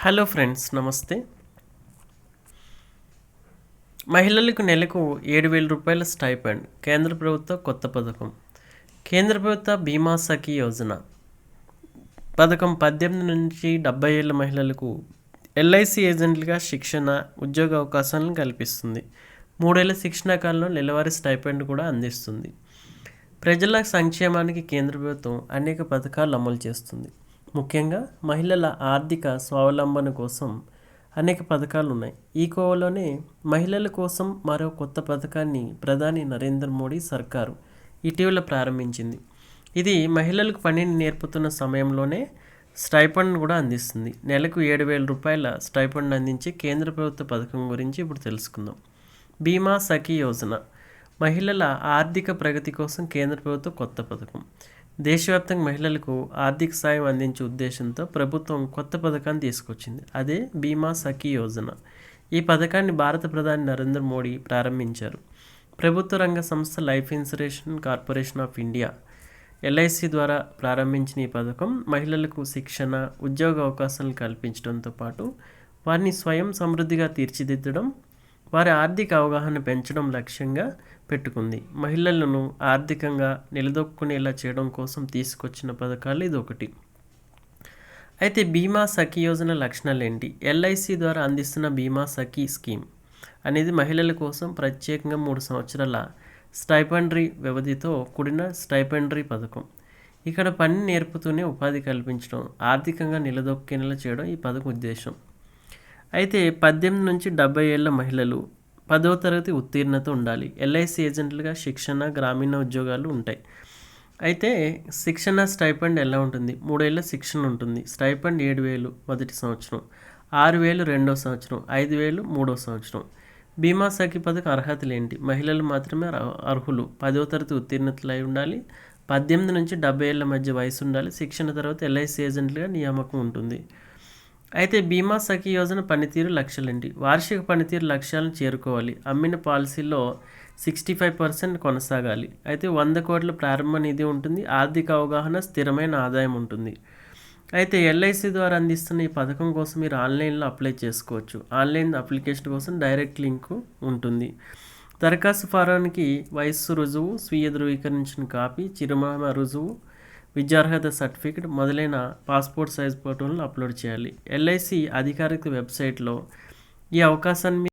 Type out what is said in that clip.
Hello friends నమస్తే. మహిళలకు నెలకు ఏడు వేల రూపాయల స్టైపెండ్ కేంద్ర ప్రభుత్వ కొత్త పథకం. కేంద్ర ప్రభుత్వ బీమా సఖి యోజన. పథకం పద్దెనిమిది నుంచి డెబ్బై ఏళ్ళ మహిళలకు ఎల్ఐసి ఏజెంట్లుగా శిక్షణ ఉద్యోగ అవకాశాలను కల్పిస్తుంది. మూడేళ్ళ శిక్షణ కాలంలో నెలవారీ స్టైపెండ్ కూడా అందిస్తుంది. ప్రజల సంక్షేమానికి కేంద్ర ప్రభుత్వం అనేక పథకాలు అమలు చేస్తుంది. ముఖ్యంగా మహిళల ఆర్థిక స్వావలంబన కోసం అనేక పథకాలు ఉన్నాయి ఈ కోవలోనే మహిళల కోసం మరో కొత్త పథకాన్ని ప్రధాని నరేంద్ర మోడీ సర్కారు ఇటీవల ప్రారంభించింది. ఇది మహిళలకు పనిని నేర్పుతున్న సమయంలోనే స్టైఫండ్ కూడా అందిస్తుంది. నెలకు ఏడు వేల రూపాయల స్టైఫండ్ అందించే కేంద్ర ప్రభుత్వ పథకం గురించి ఇప్పుడు తెలుసుకుందాం. బీమా సఖీ యోజన. మహిళల ఆర్థిక ప్రగతి కోసం కేంద్ర ప్రభుత్వ కొత్త పథకం. దేశవ్యాప్తంగా మహిళలకు ఆర్థిక సాయం అందించే ఉద్దేశంతో ప్రభుత్వం కొత్త పథకాన్ని తీసుకొచ్చింది. అదే బీమా సఖీ యోజన. ఈ పథకాన్ని భారత ప్రధాని నరేంద్ర మోడీ ప్రారంభించారు. ప్రభుత్వ రంగ సంస్థ life insurance corporation of India LIC ద్వారా ప్రారంభించిన ఈ పథకం మహిళలకు శిక్షణ ఉద్యోగ అవకాశాలను కల్పించడంతో పాటు వారిని స్వయం సమృద్ధిగా తీర్చిదిద్దడం వారి ఆర్థిక అవగాహన పెంచడం లక్ష్యంగా పెట్టుకుంది. మహిళలను ఆర్థికంగా నిలదొక్కునేలా చేయడం కోసం తీసుకొచ్చిన పథకాలు ఇది ఒకటి అయితే బీమా సఖీ యోజన లక్షణాలు ఏంటి ఎల్ఐసి ద్వారా అందిస్తున్న బీమా సఖీ స్కీమ్ అనేది మహిళల కోసం ప్రత్యేకంగా మూడు సంవత్సరాల స్టైపెండరీ వ్యవధితో కూడిన స్టైపెండరీ పథకం. ఇక్కడ పని నేర్పుతూనే ఉపాధి కల్పించడం ఆర్థికంగా నిలదొక్కేలా చేయడం ఈ పథకం ఉద్దేశం. అయితే పద్దెనిమిది నుంచి డెబ్బై ఏళ్ళ మహిళలు పదవ తరగతి ఉత్తీర్ణత ఉండాలి. ఎల్ఐసి ఏజెంట్లుగా శిక్షణ గ్రామీణ ఉద్యోగాలు ఉంటాయి. అయితే శిక్షణ స్టైపెండ్ ఎలా ఉంటుంది? మూడేళ్ళ శిక్షణ ఉంటుంది. స్టైపెండ్ ఏడు వేలు మొదటి సంవత్సరం ఆరు వేలు రెండో సంవత్సరం ఐదు వేలు మూడో సంవత్సరం. బీమా సఖి పథకం అర్హతలు ఏంటి? మహిళలు మాత్రమే అర్హులు. పదవ తరగతి ఉత్తీర్ణతలు అయి ఉండాలి. పద్దెనిమిది నుంచి డెబ్బై ఏళ్ళ మధ్య వయసు ఉండాలి. శిక్షణ తర్వాత ఎల్ఐసి ఏజెంట్లుగా నియామకం ఉంటుంది. అయితే బీమా సఖీ యోజన పనితీరు లక్షలండి వార్షిక పనితీరు లక్ష్యాలను చేరుకోవాలి. అమ్మిన పాలసీలో సిక్స్టీ ఫైవ్ పర్సెంట్ కొనసాగాలి. అయితే వంద కోట్ల ప్రారంభ నిధి ఉంటుంది. ఆర్థిక అవగాహన స్థిరమైన ఆదాయం ఉంటుంది. అయితే ఎల్ఐసి ద్వారా అందిస్తున్న ఈ పథకం కోసం మీరు ఆన్లైన్లో అప్లై చేసుకోవచ్చు. ఆన్లైన్ అప్లికేషన్ కోసం డైరెక్ట్ లింక్ ఉంటుంది. దరఖాస్తు ఫారానికి వయస్సు రుజువు స్వీయ ధృవీకరించిన కాపీ చిరునామా రుజువు విద్యార్హత సర్టిఫికేట్ మొదలైన పాస్పోర్ట్ సైజ్ ఫోటోలను అప్లోడ్ చేయాలి. ఎల్ఐసి అధికారిక వెబ్సైట్లో ఈ అవకాశాన్ని